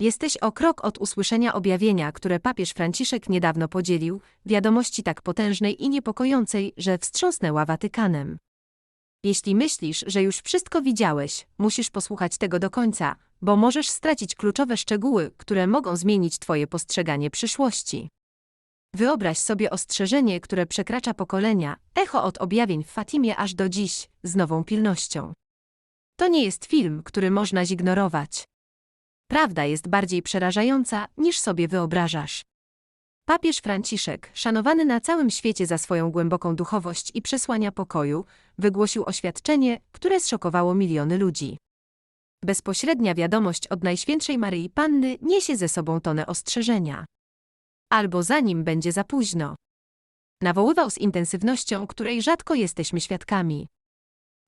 Jesteś o krok od usłyszenia objawienia, które papież Franciszek niedawno podzielił, wiadomości tak potężnej i niepokojącej, że wstrząsnęła Watykanem. Jeśli myślisz, że już wszystko widziałeś, musisz posłuchać tego do końca, bo możesz stracić kluczowe szczegóły, które mogą zmienić Twoje postrzeganie przyszłości. Wyobraź sobie ostrzeżenie, które przekracza pokolenia, echo od objawień w Fatimie aż do dziś, z nową pilnością. To nie jest film, który można zignorować. Prawda jest bardziej przerażająca, niż sobie wyobrażasz. Papież Franciszek, szanowany na całym świecie za swoją głęboką duchowość i przesłania pokoju, wygłosił oświadczenie, które zszokowało miliony ludzi. Bezpośrednia wiadomość od Najświętszej Maryi Panny niesie ze sobą tonę ostrzeżenia. Albo zanim będzie za późno. Nawoływał z intensywnością, której rzadko jesteśmy świadkami.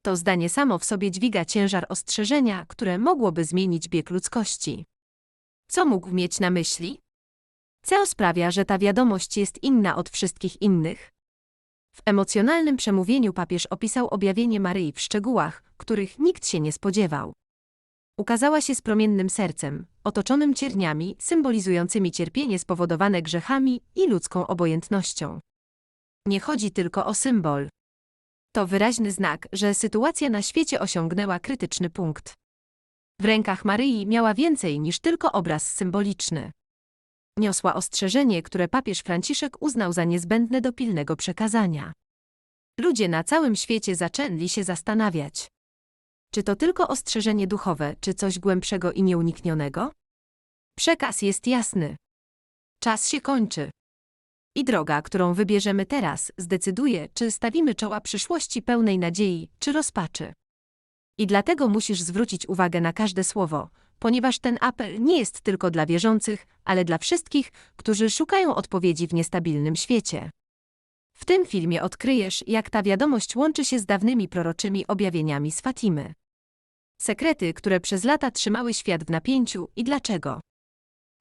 To zdanie samo w sobie dźwiga ciężar ostrzeżenia, które mogłoby zmienić bieg ludzkości. Co mógł mieć na myśli? Co sprawia, że ta wiadomość jest inna od wszystkich innych? W emocjonalnym przemówieniu papież opisał objawienie Maryi w szczegółach, których nikt się nie spodziewał. Ukazała się z promiennym sercem, otoczonym cierniami, symbolizującymi cierpienie spowodowane grzechami i ludzką obojętnością. Nie chodzi tylko o symbol. To wyraźny znak, że sytuacja na świecie osiągnęła krytyczny punkt. W rękach Maryi miała więcej niż tylko obraz symboliczny. Niosła ostrzeżenie, które papież Franciszek uznał za niezbędne do pilnego przekazania. Ludzie na całym świecie zaczęli się zastanawiać. Czy to tylko ostrzeżenie duchowe, czy coś głębszego i nieuniknionego? Przekaz jest jasny. Czas się kończy. I droga, którą wybierzemy teraz, zdecyduje, czy stawimy czoła przyszłości pełnej nadziei, czy rozpaczy. I dlatego musisz zwrócić uwagę na każde słowo, ponieważ ten apel nie jest tylko dla wierzących, ale dla wszystkich, którzy szukają odpowiedzi w niestabilnym świecie. W tym filmie odkryjesz, jak ta wiadomość łączy się z dawnymi proroczymi objawieniami z Fatimy. Sekrety, które przez lata trzymały świat w napięciu i dlaczego.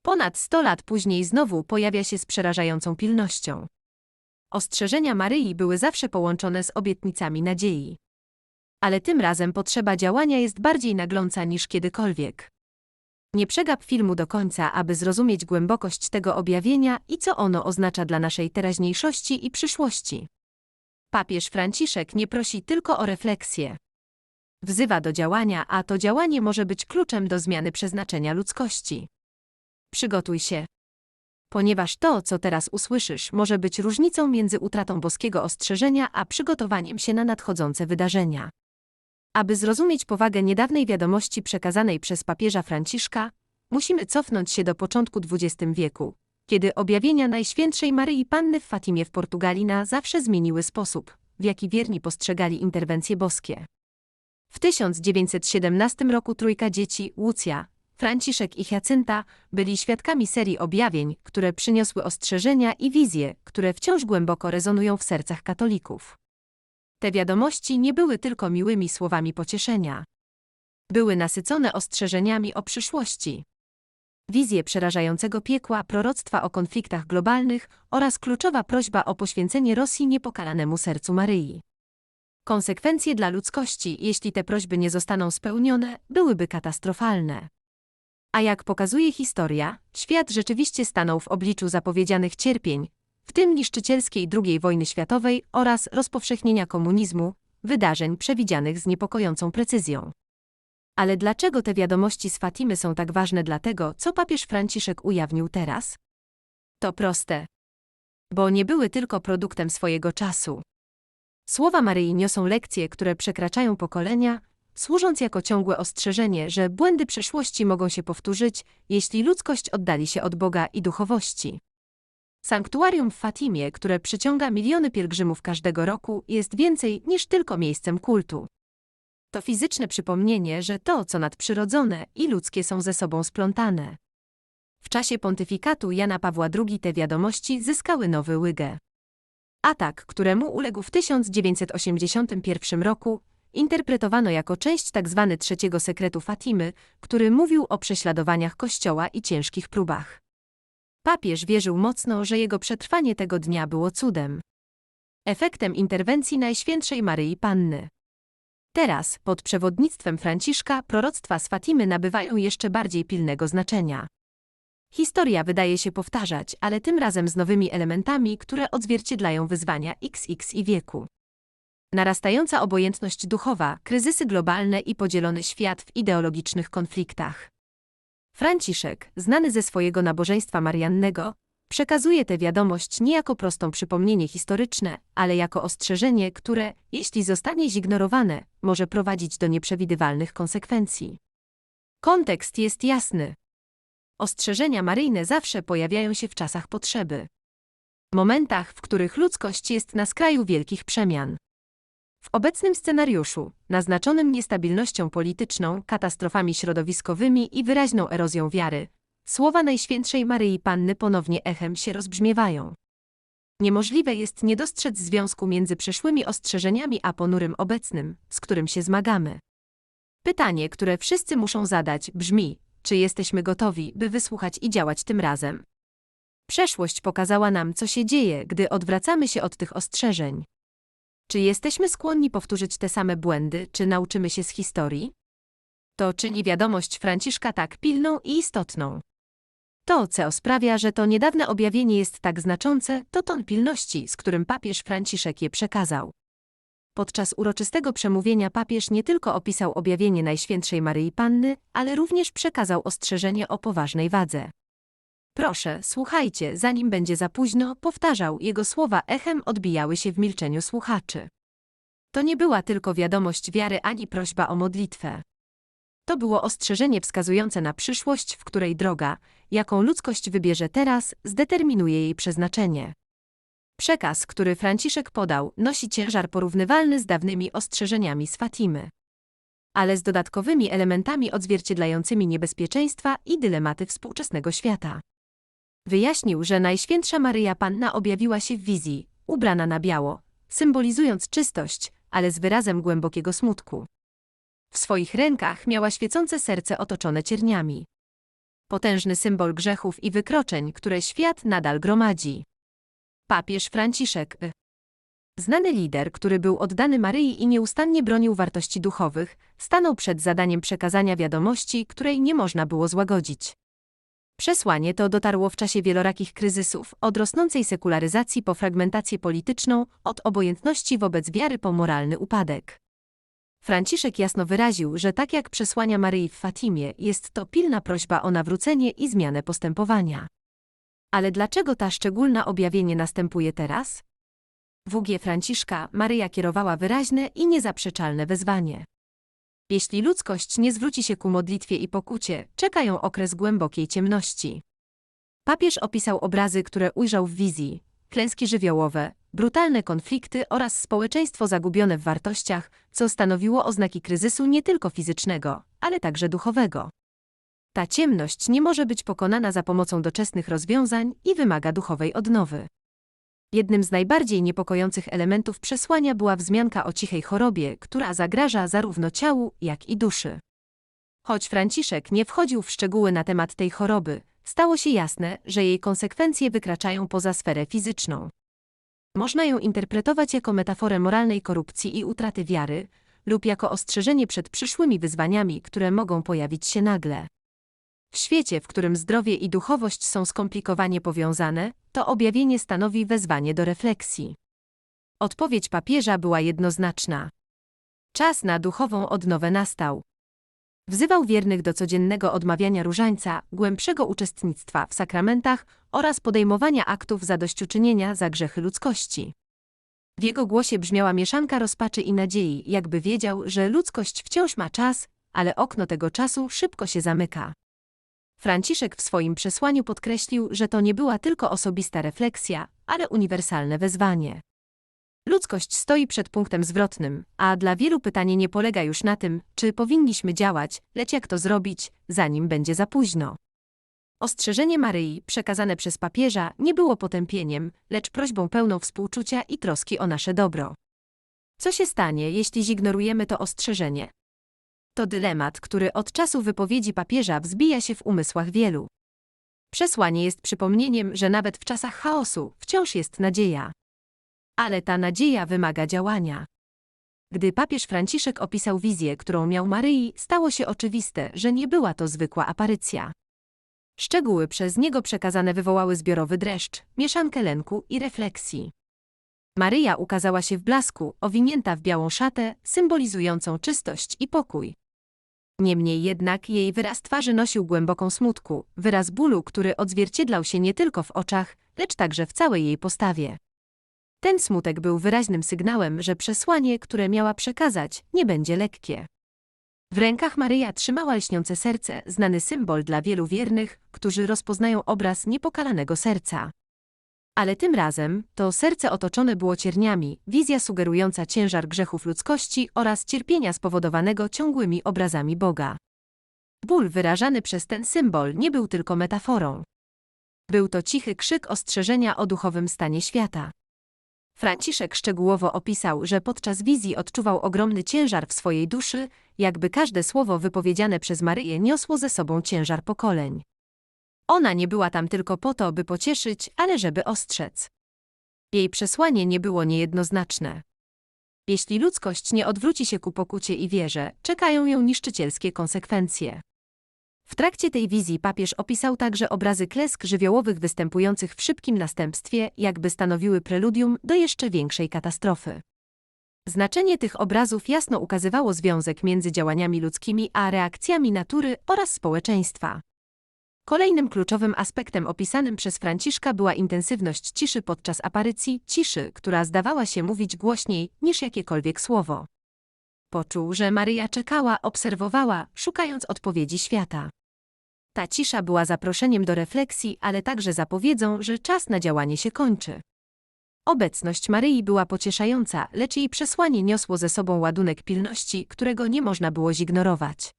Ponad 100 lat później znowu pojawia się z przerażającą pilnością. Ostrzeżenia Maryi były zawsze połączone z obietnicami nadziei. Ale tym razem potrzeba działania jest bardziej nagląca niż kiedykolwiek. Nie przegap filmu do końca, aby zrozumieć głębokość tego objawienia i co ono oznacza dla naszej teraźniejszości i przyszłości. Papież Franciszek nie prosi tylko o refleksję. Wzywa do działania, a to działanie może być kluczem do zmiany przeznaczenia ludzkości. Przygotuj się. Ponieważ to, co teraz usłyszysz, może być różnicą między utratą boskiego ostrzeżenia a przygotowaniem się na nadchodzące wydarzenia. Aby zrozumieć powagę niedawnej wiadomości przekazanej przez papieża Franciszka, musimy cofnąć się do początku XX wieku, kiedy objawienia Najświętszej Maryi Panny w Fatimie w Portugalii na zawsze zmieniły sposób, w jaki wierni postrzegali interwencje boskie. W 1917 roku trójka dzieci, Łucja, Franciszek i Hiacynta, byli świadkami serii objawień, które przyniosły ostrzeżenia i wizje, które wciąż głęboko rezonują w sercach katolików. Te wiadomości nie były tylko miłymi słowami pocieszenia. Były nasycone ostrzeżeniami o przyszłości. Wizje przerażającego piekła, proroctwa o konfliktach globalnych oraz kluczowa prośba o poświęcenie Rosji niepokalanemu sercu Maryi. Konsekwencje dla ludzkości, jeśli te prośby nie zostaną spełnione, byłyby katastrofalne. A jak pokazuje historia, świat rzeczywiście stanął w obliczu zapowiedzianych cierpień, w tym niszczycielskiej II wojny światowej oraz rozpowszechnienia komunizmu, wydarzeń przewidzianych z niepokojącą precyzją. Ale dlaczego te wiadomości z Fatimy są tak ważne dla tego, co papież Franciszek ujawnił teraz? To proste. Bo nie były tylko produktem swojego czasu. Słowa Maryi niosą lekcje, które przekraczają pokolenia, służąc jako ciągłe ostrzeżenie, że błędy przeszłości mogą się powtórzyć, jeśli ludzkość oddali się od Boga i duchowości. Sanktuarium w Fatimie, które przyciąga miliony pielgrzymów każdego roku, jest więcej niż tylko miejscem kultu. To fizyczne przypomnienie, że to, co nadprzyrodzone i ludzkie są ze sobą splątane. W czasie pontyfikatu Jana Pawła II te wiadomości zyskały nowy łygę. Atak, któremu uległ w 1981 roku, interpretowano jako część tzw. Tak trzeciego sekretu Fatimy, który mówił o prześladowaniach Kościoła i ciężkich próbach. Papież wierzył mocno, że jego przetrwanie tego dnia było cudem. Efektem interwencji Najświętszej Maryi Panny. Teraz, pod przewodnictwem Franciszka, proroctwa z Fatimy nabywają jeszcze bardziej pilnego znaczenia. Historia wydaje się powtarzać, ale tym razem z nowymi elementami, które odzwierciedlają wyzwania XX i wieku. Narastająca obojętność duchowa, kryzysy globalne i podzielony świat w ideologicznych konfliktach. Franciszek, znany ze swojego nabożeństwa mariannego, przekazuje tę wiadomość nie jako prostą przypomnienie historyczne, ale jako ostrzeżenie, które, jeśli zostanie zignorowane, może prowadzić do nieprzewidywalnych konsekwencji. Kontekst jest jasny. Ostrzeżenia maryjne zawsze pojawiają się w czasach potrzeby. Momentach, w których ludzkość jest na skraju wielkich przemian. W obecnym scenariuszu, naznaczonym niestabilnością polityczną, katastrofami środowiskowymi i wyraźną erozją wiary, słowa Najświętszej Maryi Panny ponownie echem się rozbrzmiewają. Niemożliwe jest nie dostrzec związku między przeszłymi ostrzeżeniami a ponurym obecnym, z którym się zmagamy. Pytanie, które wszyscy muszą zadać, brzmi: czy jesteśmy gotowi, by wysłuchać i działać tym razem? Przeszłość pokazała nam, co się dzieje, gdy odwracamy się od tych ostrzeżeń. Czy jesteśmy skłonni powtórzyć te same błędy, czy nauczymy się z historii? To czyni wiadomość Franciszka tak pilną i istotną. To, co sprawia, że to niedawne objawienie jest tak znaczące, to ton pilności, z którym papież Franciszek je przekazał. Podczas uroczystego przemówienia papież nie tylko opisał objawienie Najświętszej Maryi Panny, ale również przekazał ostrzeżenie o poważnej wadze. Proszę, słuchajcie, zanim będzie za późno, powtarzał, jego słowa echem odbijały się w milczeniu słuchaczy. To nie była tylko wiadomość wiary ani prośba o modlitwę. To było ostrzeżenie wskazujące na przyszłość, w której droga, jaką ludzkość wybierze teraz, zdeterminuje jej przeznaczenie. Przekaz, który Franciszek podał, nosi ciężar porównywalny z dawnymi ostrzeżeniami z Fatimy. Ale z dodatkowymi elementami odzwierciedlającymi niebezpieczeństwa i dylematy współczesnego świata. Wyjaśnił, że Najświętsza Maryja Panna objawiła się w wizji, ubrana na biało, symbolizując czystość, ale z wyrazem głębokiego smutku. W swoich rękach miała świecące serce otoczone cierniami. Potężny symbol grzechów i wykroczeń, które świat nadal gromadzi. Papież Franciszek. Znany lider, który był oddany Maryi i nieustannie bronił wartości duchowych, stanął przed zadaniem przekazania wiadomości, której nie można było złagodzić. Przesłanie to dotarło w czasie wielorakich kryzysów, od rosnącej sekularyzacji po fragmentację polityczną, od obojętności wobec wiary po moralny upadek. Franciszek jasno wyraził, że tak jak przesłania Maryi w Fatimie, jest to pilna prośba o nawrócenie i zmianę postępowania. Ale dlaczego ta szczególna objawienie następuje teraz? W UG Franciszka Maryja kierowała wyraźne i niezaprzeczalne wezwanie. Jeśli ludzkość nie zwróci się ku modlitwie i pokucie, czeka ją okres głębokiej ciemności. Papież opisał obrazy, które ujrzał w wizji, klęski żywiołowe, brutalne konflikty oraz społeczeństwo zagubione w wartościach, co stanowiło oznaki kryzysu nie tylko fizycznego, ale także duchowego. Ta ciemność nie może być pokonana za pomocą doczesnych rozwiązań i wymaga duchowej odnowy. Jednym z najbardziej niepokojących elementów przesłania była wzmianka o cichej chorobie, która zagraża zarówno ciału, jak i duszy. Choć Franciszek nie wchodził w szczegóły na temat tej choroby, stało się jasne, że jej konsekwencje wykraczają poza sferę fizyczną. Można ją interpretować jako metaforę moralnej korupcji i utraty wiary, lub jako ostrzeżenie przed przyszłymi wyzwaniami, które mogą pojawić się nagle. W świecie, w którym zdrowie i duchowość są skomplikowanie powiązane, to objawienie stanowi wezwanie do refleksji. Odpowiedź papieża była jednoznaczna. Czas na duchową odnowę nastał. Wzywał wiernych do codziennego odmawiania różańca, głębszego uczestnictwa w sakramentach oraz podejmowania aktów zadośćuczynienia za grzechy ludzkości. W jego głosie brzmiała mieszanka rozpaczy i nadziei, jakby wiedział, że ludzkość wciąż ma czas, ale okno tego czasu szybko się zamyka. Franciszek w swoim przesłaniu podkreślił, że to nie była tylko osobista refleksja, ale uniwersalne wezwanie. Ludzkość stoi przed punktem zwrotnym, a dla wielu pytanie nie polega już na tym, czy powinniśmy działać, lecz jak to zrobić, zanim będzie za późno. Ostrzeżenie Maryi, przekazane przez papieża, nie było potępieniem, lecz prośbą pełną współczucia i troski o nasze dobro. Co się stanie, jeśli zignorujemy to ostrzeżenie? To dylemat, który od czasu wypowiedzi papieża wzbija się w umysłach wielu. Przesłanie jest przypomnieniem, że nawet w czasach chaosu wciąż jest nadzieja. Ale ta nadzieja wymaga działania. Gdy papież Franciszek opisał wizję, którą miał Maryi, stało się oczywiste, że nie była to zwykła aparycja. Szczegóły przez niego przekazane wywołały zbiorowy dreszcz, mieszankę lęku i refleksji. Maryja ukazała się w blasku, owinięta w białą szatę, symbolizującą czystość i pokój. Niemniej jednak jej wyraz twarzy nosił głęboką smutku, wyraz bólu, który odzwierciedlał się nie tylko w oczach, lecz także w całej jej postawie. Ten smutek był wyraźnym sygnałem, że przesłanie, które miała przekazać, nie będzie lekkie. W rękach Maryja trzymała lśniące serce, znany symbol dla wielu wiernych, którzy rozpoznają obraz niepokalanego serca. Ale tym razem to serce otoczone było cierniami, wizja sugerująca ciężar grzechów ludzkości oraz cierpienia spowodowanego ciągłymi obrazami Boga. Ból wyrażany przez ten symbol nie był tylko metaforą. Był to cichy krzyk ostrzeżenia o duchowym stanie świata. Franciszek szczegółowo opisał, że podczas wizji odczuwał ogromny ciężar w swojej duszy, jakby każde słowo wypowiedziane przez Maryję niosło ze sobą ciężar pokoleń. Ona nie była tam tylko po to, by pocieszyć, ale żeby ostrzec. Jej przesłanie nie było niejednoznaczne. Jeśli ludzkość nie odwróci się ku pokucie i wierze, czekają ją niszczycielskie konsekwencje. W trakcie tej wizji papież opisał także obrazy klesk żywiołowych występujących w szybkim następstwie, jakby stanowiły preludium do jeszcze większej katastrofy. Znaczenie tych obrazów jasno ukazywało związek między działaniami ludzkimi a reakcjami natury oraz społeczeństwa. Kolejnym kluczowym aspektem opisanym przez Franciszka była intensywność ciszy podczas aparycji, ciszy, która zdawała się mówić głośniej niż jakiekolwiek słowo. Poczuł, że Maryja czekała, obserwowała, szukając odpowiedzi świata. Ta cisza była zaproszeniem do refleksji, ale także zapowiedzą, że czas na działanie się kończy. Obecność Maryi była pocieszająca, lecz jej przesłanie niosło ze sobą ładunek pilności, którego nie można było zignorować.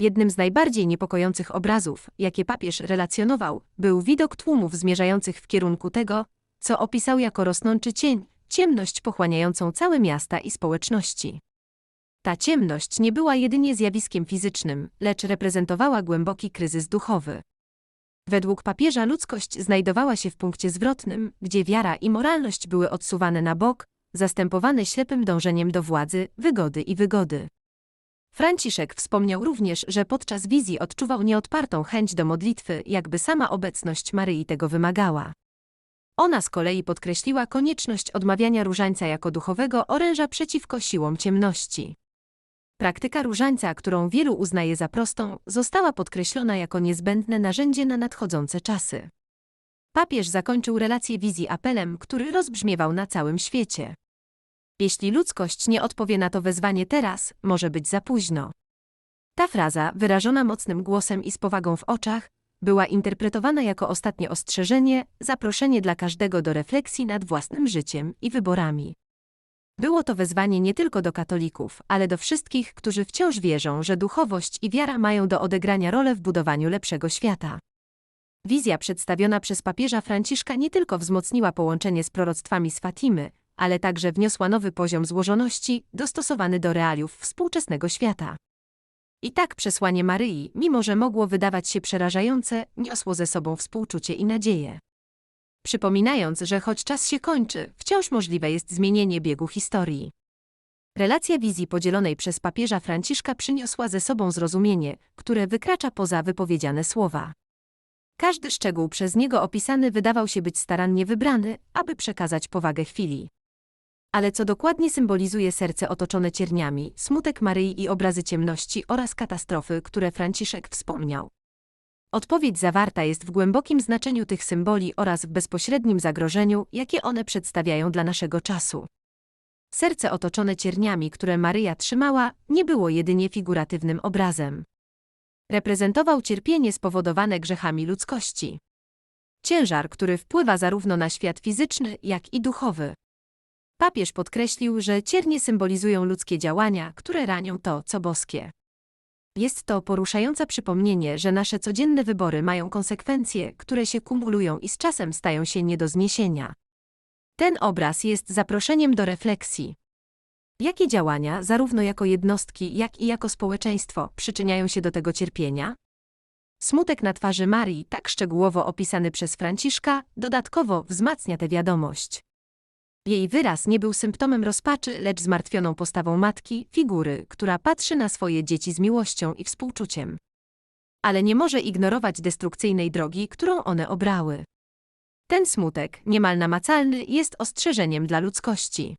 Jednym z najbardziej niepokojących obrazów, jakie papież relacjonował, był widok tłumów zmierzających w kierunku tego, co opisał jako rosnący cień, ciemność pochłaniającą całe miasta i społeczności. Ta ciemność nie była jedynie zjawiskiem fizycznym, lecz reprezentowała głęboki kryzys duchowy. Według papieża ludzkość znajdowała się w punkcie zwrotnym, gdzie wiara i moralność były odsuwane na bok, zastępowane ślepym dążeniem do władzy, wygody i wygody. Franciszek wspomniał również, że podczas wizji odczuwał nieodpartą chęć do modlitwy, jakby sama obecność Maryi tego wymagała. Ona z kolei podkreśliła konieczność odmawiania różańca jako duchowego oręża przeciwko siłom ciemności. Praktyka różańca, którą wielu uznaje za prostą, została podkreślona jako niezbędne narzędzie na nadchodzące czasy. Papież zakończył relację wizji apelem, który rozbrzmiewał na całym świecie. Jeśli ludzkość nie odpowie na to wezwanie teraz, może być za późno. Ta fraza, wyrażona mocnym głosem i z powagą w oczach, była interpretowana jako ostatnie ostrzeżenie, zaproszenie dla każdego do refleksji nad własnym życiem i wyborami. Było to wezwanie nie tylko do katolików, ale do wszystkich, którzy wciąż wierzą, że duchowość i wiara mają do odegrania rolę w budowaniu lepszego świata. Wizja przedstawiona przez papieża Franciszka nie tylko wzmocniła połączenie z proroctwami z Fatimy, ale także wniosła nowy poziom złożoności, dostosowany do realiów współczesnego świata. I tak przesłanie Maryi, mimo że mogło wydawać się przerażające, niosło ze sobą współczucie i nadzieję. Przypominając, że choć czas się kończy, wciąż możliwe jest zmienienie biegu historii. Relacja wizji podzielonej przez papieża Franciszka przyniosła ze sobą zrozumienie, które wykracza poza wypowiedziane słowa. Każdy szczegół przez niego opisany wydawał się być starannie wybrany, aby przekazać powagę chwili. Ale co dokładnie symbolizuje serce otoczone cierniami, smutek Maryi i obrazy ciemności oraz katastrofy, które Franciszek wspomniał? Odpowiedź zawarta jest w głębokim znaczeniu tych symboli oraz w bezpośrednim zagrożeniu, jakie one przedstawiają dla naszego czasu. Serce otoczone cierniami, które Maryja trzymała, nie było jedynie figuratywnym obrazem. Reprezentował cierpienie spowodowane grzechami ludzkości. Ciężar, który wpływa zarówno na świat fizyczny, jak i duchowy. Papież podkreślił, że ciernie symbolizują ludzkie działania, które ranią to, co boskie. Jest to poruszające przypomnienie, że nasze codzienne wybory mają konsekwencje, które się kumulują i z czasem stają się nie do zniesienia. Ten obraz jest zaproszeniem do refleksji. Jakie działania, zarówno jako jednostki, jak i jako społeczeństwo, przyczyniają się do tego cierpienia? Smutek na twarzy Marii, tak szczegółowo opisany przez Franciszka, dodatkowo wzmacnia tę wiadomość. Jej wyraz nie był symptomem rozpaczy, lecz zmartwioną postawą matki, figury, która patrzy na swoje dzieci z miłością i współczuciem. ale nie może ignorować destrukcyjnej drogi, którą one obrały. Ten smutek, niemal namacalny, jest ostrzeżeniem dla ludzkości.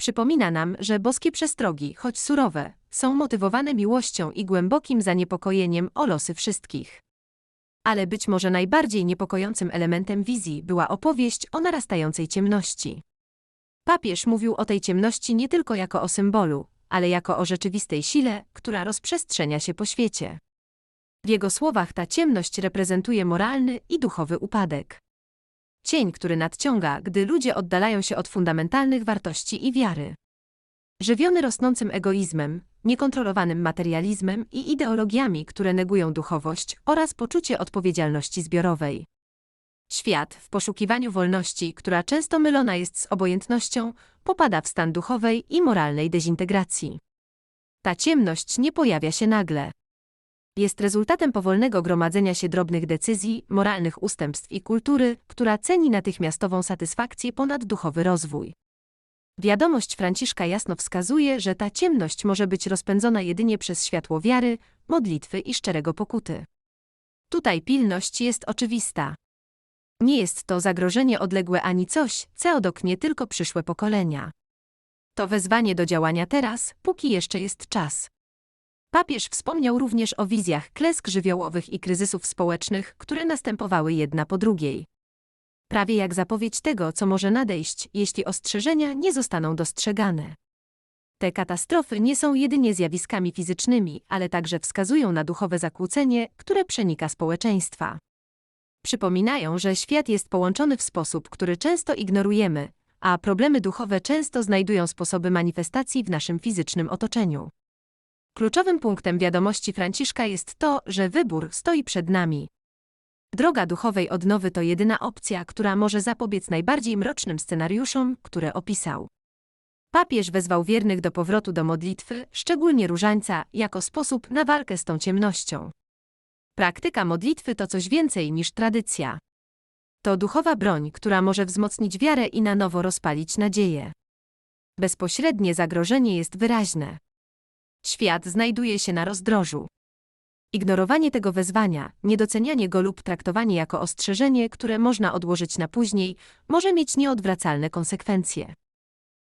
Przypomina nam, że boskie przestrogi, choć surowe, są motywowane miłością i głębokim zaniepokojeniem o losy wszystkich. Ale być może najbardziej niepokojącym elementem wizji była opowieść o narastającej ciemności. Papież mówił o tej ciemności nie tylko jako o symbolu, ale jako o rzeczywistej sile, która rozprzestrzenia się po świecie. W jego słowach ta ciemność reprezentuje moralny i duchowy upadek. Cień, który nadciąga, gdy ludzie oddalają się od fundamentalnych wartości i wiary. Żywiony rosnącym egoizmem, niekontrolowanym materializmem i ideologiami, które negują duchowość oraz poczucie odpowiedzialności zbiorowej. Świat, w poszukiwaniu wolności, która często mylona jest z obojętnością, popada w stan duchowej i moralnej dezintegracji. Ta ciemność nie pojawia się nagle. Jest rezultatem powolnego gromadzenia się drobnych decyzji, moralnych ustępstw i kultury, która ceni natychmiastową satysfakcję ponad duchowy rozwój. Wiadomość Franciszka jasno wskazuje, że ta ciemność może być rozpędzona jedynie przez światło wiary, modlitwy i szczerego pokuty. Tutaj pilność jest oczywista. Nie jest to zagrożenie odległe ani coś, co odoknie tylko przyszłe pokolenia. To wezwanie do działania teraz, póki jeszcze jest czas. Papież wspomniał również o wizjach klesk żywiołowych i kryzysów społecznych, które następowały jedna po drugiej. Prawie jak zapowiedź tego, co może nadejść, jeśli ostrzeżenia nie zostaną dostrzegane. Te katastrofy nie są jedynie zjawiskami fizycznymi, ale także wskazują na duchowe zakłócenie, które przenika społeczeństwa. Przypominają, że świat jest połączony w sposób, który często ignorujemy, a problemy duchowe często znajdują sposoby manifestacji w naszym fizycznym otoczeniu. Kluczowym punktem wiadomości Franciszka jest to, że wybór stoi przed nami. Droga duchowej odnowy to jedyna opcja, która może zapobiec najbardziej mrocznym scenariuszom, które opisał. Papież wezwał wiernych do powrotu do modlitwy, szczególnie różańca, jako sposób na walkę z tą ciemnością. Praktyka modlitwy to coś więcej niż tradycja. To duchowa broń, która może wzmocnić wiarę i na nowo rozpalić nadzieję. Bezpośrednie zagrożenie jest wyraźne. Świat znajduje się na rozdrożu. Ignorowanie tego wezwania, niedocenianie go lub traktowanie jako ostrzeżenie, które można odłożyć na później, może mieć nieodwracalne konsekwencje.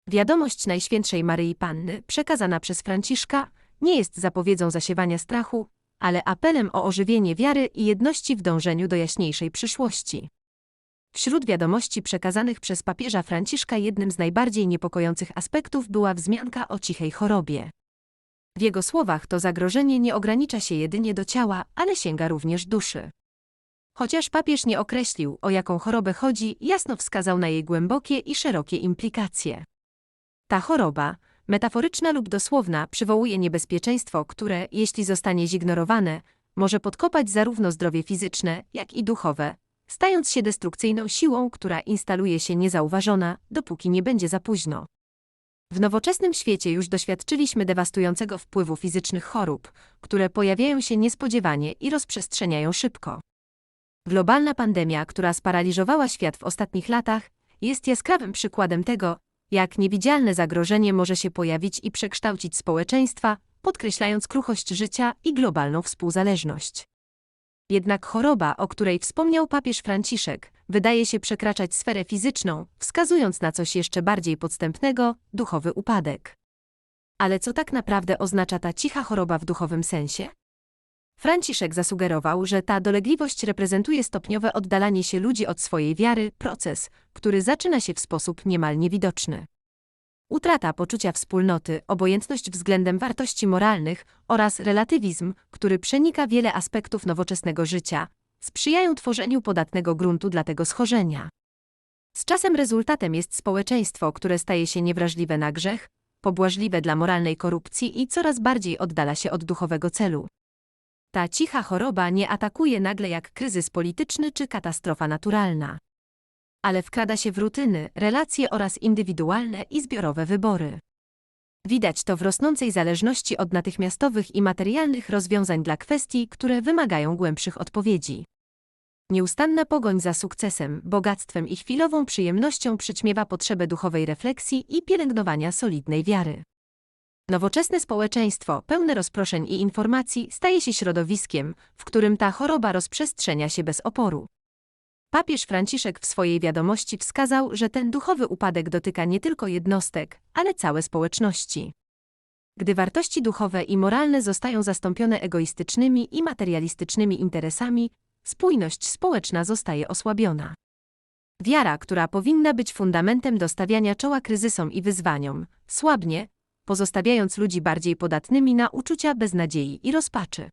Wiadomość Najświętszej Maryi Panny, przekazana przez Franciszka, nie jest zapowiedzią zasiewania strachu, ale apelem o ożywienie wiary i jedności w dążeniu do jaśniejszej przyszłości. Wśród wiadomości przekazanych przez papieża Franciszka jednym z najbardziej niepokojących aspektów była wzmianka o cichej chorobie. W jego słowach to zagrożenie nie ogranicza się jedynie do ciała, ale sięga również duszy. Chociaż papież nie określił, o jaką chorobę chodzi, jasno wskazał na jej głębokie i szerokie implikacje. Ta choroba, metaforyczna lub dosłowna, przywołuje niebezpieczeństwo, które, jeśli zostanie zignorowane, może podkopać zarówno zdrowie fizyczne, jak i duchowe, stając się destrukcyjną siłą, która instaluje się niezauważona, dopóki nie będzie za późno. W nowoczesnym świecie już doświadczyliśmy dewastującego wpływu fizycznych chorób, które pojawiają się niespodziewanie i rozprzestrzeniają szybko. Globalna pandemia, która sparaliżowała świat w ostatnich latach, jest jaskrawym przykładem tego, jak niewidzialne zagrożenie może się pojawić i przekształcić społeczeństwa, podkreślając kruchość życia i globalną współzależność. Jednak choroba, o której wspomniał papież Franciszek, wydaje się przekraczać sferę fizyczną, wskazując na coś jeszcze bardziej podstępnego duchowy upadek. Ale co tak naprawdę oznacza ta cicha choroba w duchowym sensie? Franciszek zasugerował, że ta dolegliwość reprezentuje stopniowe oddalanie się ludzi od swojej wiary, proces, który zaczyna się w sposób niemal niewidoczny. Utrata poczucia wspólnoty, obojętność względem wartości moralnych oraz relatywizm, który przenika wiele aspektów nowoczesnego życia, sprzyjają tworzeniu podatnego gruntu dla tego schorzenia. Z czasem rezultatem jest społeczeństwo, które staje się niewrażliwe na grzech, pobłażliwe dla moralnej korupcji i coraz bardziej oddala się od duchowego celu. Ta cicha choroba nie atakuje nagle jak kryzys polityczny czy katastrofa naturalna. Ale wkrada się w rutyny, relacje oraz indywidualne i zbiorowe wybory. Widać to w rosnącej zależności od natychmiastowych i materialnych rozwiązań dla kwestii, które wymagają głębszych odpowiedzi. Nieustanna pogoń za sukcesem, bogactwem i chwilową przyjemnością przyćmiewa potrzebę duchowej refleksji i pielęgnowania solidnej wiary. Nowoczesne społeczeństwo, pełne rozproszeń i informacji, staje się środowiskiem, w którym ta choroba rozprzestrzenia się bez oporu. Papież Franciszek w swojej wiadomości wskazał, że ten duchowy upadek dotyka nie tylko jednostek, ale całe społeczności. Gdy wartości duchowe i moralne zostają zastąpione egoistycznymi i materialistycznymi interesami, spójność społeczna zostaje osłabiona. Wiara, która powinna być fundamentem do stawiania czoła kryzysom i wyzwaniom, słabnie, pozostawiając ludzi bardziej podatnymi na uczucia beznadziei i rozpaczy.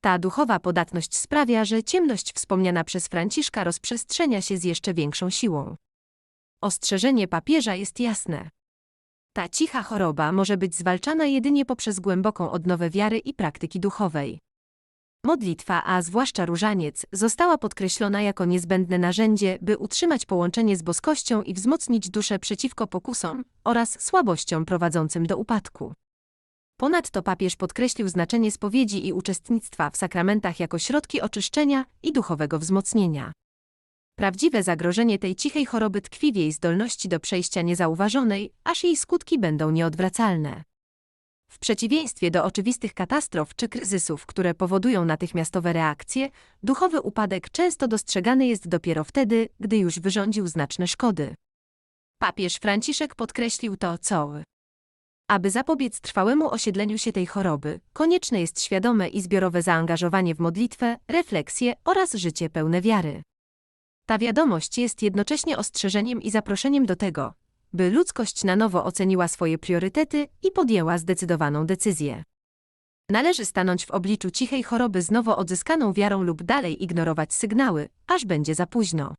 Ta duchowa podatność sprawia, że ciemność wspomniana przez Franciszka rozprzestrzenia się z jeszcze większą siłą. Ostrzeżenie papieża jest jasne. Ta cicha choroba może być zwalczana jedynie poprzez głęboką odnowę wiary i praktyki duchowej. Modlitwa, a zwłaszcza różaniec, została podkreślona jako niezbędne narzędzie, by utrzymać połączenie z boskością i wzmocnić duszę przeciwko pokusom oraz słabościom prowadzącym do upadku. Ponadto papież podkreślił znaczenie spowiedzi i uczestnictwa w sakramentach jako środki oczyszczenia i duchowego wzmocnienia. Prawdziwe zagrożenie tej cichej choroby tkwi w jej zdolności do przejścia niezauważonej, aż jej skutki będą nieodwracalne. W przeciwieństwie do oczywistych katastrof czy kryzysów, które powodują natychmiastowe reakcje, duchowy upadek często dostrzegany jest dopiero wtedy, gdy już wyrządził znaczne szkody. Papież Franciszek podkreślił to, co aby zapobiec trwałemu osiedleniu się tej choroby, konieczne jest świadome i zbiorowe zaangażowanie w modlitwę, refleksję oraz życie pełne wiary. Ta wiadomość jest jednocześnie ostrzeżeniem i zaproszeniem do tego, by ludzkość na nowo oceniła swoje priorytety i podjęła zdecydowaną decyzję. Należy stanąć w obliczu cichej choroby z nowo odzyskaną wiarą lub dalej ignorować sygnały, aż będzie za późno.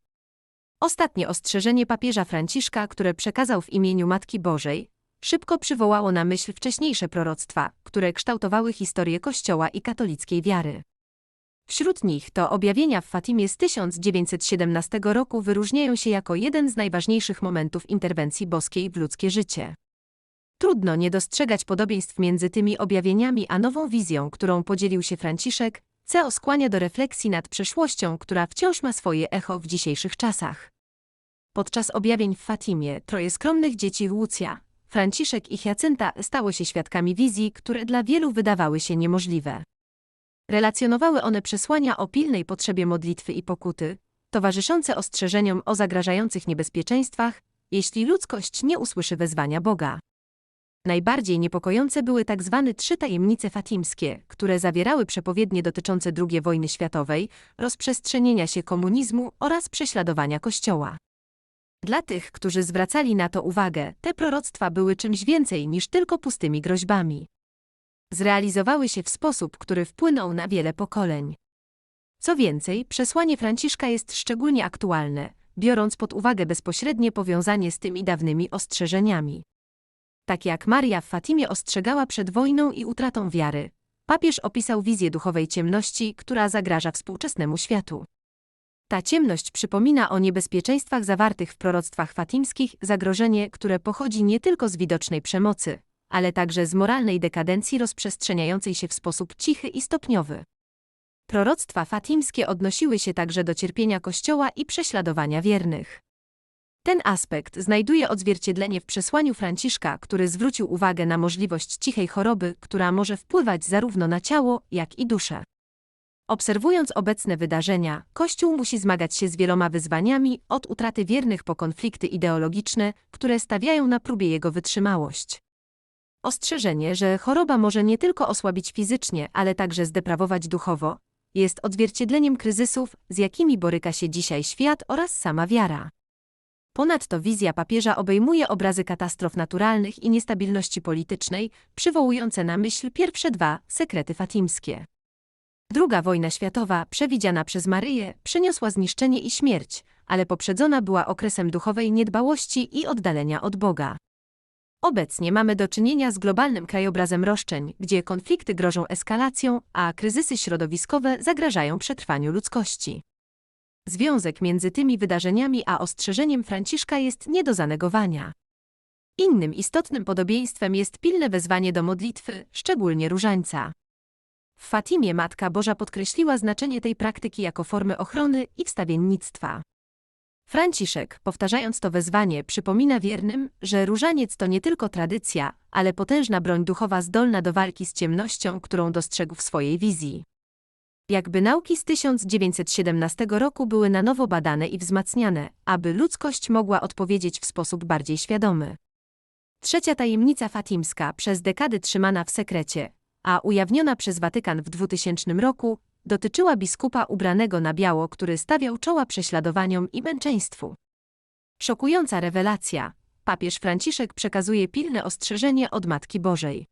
Ostatnie ostrzeżenie papieża Franciszka, które przekazał w imieniu Matki Bożej, szybko przywołało na myśl wcześniejsze proroctwa, które kształtowały historię Kościoła i katolickiej wiary. Wśród nich to objawienia w Fatimie z 1917 roku wyróżniają się jako jeden z najważniejszych momentów interwencji boskiej w ludzkie życie. Trudno nie dostrzegać podobieństw między tymi objawieniami a nową wizją, którą podzielił się Franciszek, co skłania do refleksji nad przeszłością, która wciąż ma swoje echo w dzisiejszych czasach. Podczas objawień w Fatimie troje skromnych dzieci Łucja, Franciszek i Hiacynta stało się świadkami wizji, które dla wielu wydawały się niemożliwe. Relacjonowały one przesłania o pilnej potrzebie modlitwy i pokuty, towarzyszące ostrzeżeniom o zagrażających niebezpieczeństwach, jeśli ludzkość nie usłyszy wezwania Boga. Najbardziej niepokojące były tak zwane trzy tajemnice fatimskie, które zawierały przepowiednie dotyczące II wojny światowej, rozprzestrzenienia się komunizmu oraz prześladowania Kościoła. Dla tych, którzy zwracali na to uwagę, te proroctwa były czymś więcej niż tylko pustymi groźbami. Zrealizowały się w sposób, który wpłynął na wiele pokoleń. Co więcej, przesłanie Franciszka jest szczególnie aktualne, biorąc pod uwagę bezpośrednie powiązanie z tymi dawnymi ostrzeżeniami. Tak jak Maria w Fatimie ostrzegała przed wojną i utratą wiary, papież opisał wizję duchowej ciemności, która zagraża współczesnemu światu. Ta ciemność przypomina o niebezpieczeństwach zawartych w proroctwach fatimskich, zagrożenie, które pochodzi nie tylko z widocznej przemocy, ale także z moralnej dekadencji rozprzestrzeniającej się w sposób cichy i stopniowy. Proroctwa fatimskie odnosiły się także do cierpienia Kościoła i prześladowania wiernych. Ten aspekt znajduje odzwierciedlenie w przesłaniu Franciszka, który zwrócił uwagę na możliwość cichej choroby, która może wpływać zarówno na ciało, jak i duszę. Obserwując obecne wydarzenia, Kościół musi zmagać się z wieloma wyzwaniami, od utraty wiernych po konflikty ideologiczne, które stawiają na próbie jego wytrzymałość. Ostrzeżenie, że choroba może nie tylko osłabić fizycznie, ale także zdeprawować duchowo, jest odzwierciedleniem kryzysów, z jakimi boryka się dzisiaj świat oraz sama wiara. Ponadto wizja papieża obejmuje obrazy katastrof naturalnych i niestabilności politycznej, przywołujące na myśl pierwsze dwa sekrety fatimskie. Druga wojna światowa, przewidziana przez Maryję, przyniosła zniszczenie i śmierć, ale poprzedzona była okresem duchowej niedbałości i oddalenia od Boga. Obecnie mamy do czynienia z globalnym krajobrazem roszczeń, gdzie konflikty grożą eskalacją, a kryzysy środowiskowe zagrażają przetrwaniu ludzkości. Związek między tymi wydarzeniami a ostrzeżeniem Franciszka jest nie do zanegowania. Innym istotnym podobieństwem jest pilne wezwanie do modlitwy, szczególnie różańca. W Fatimie Matka Boża podkreśliła znaczenie tej praktyki jako formy ochrony i wstawiennictwa. Franciszek, powtarzając to wezwanie, przypomina wiernym, że różaniec to nie tylko tradycja, ale potężna broń duchowa zdolna do walki z ciemnością, którą dostrzegł w swojej wizji. Jakby nauki z 1917 roku były na nowo badane i wzmacniane, aby ludzkość mogła odpowiedzieć w sposób bardziej świadomy. Trzecia tajemnica fatimska, przez dekady trzymana w sekrecie, a ujawniona przez Watykan w 2000 roku, dotyczyła biskupa ubranego na biało, który stawiał czoła prześladowaniom i męczeństwu. Szokująca rewelacja. Papież Franciszek przekazuje pilne ostrzeżenie od Matki Bożej.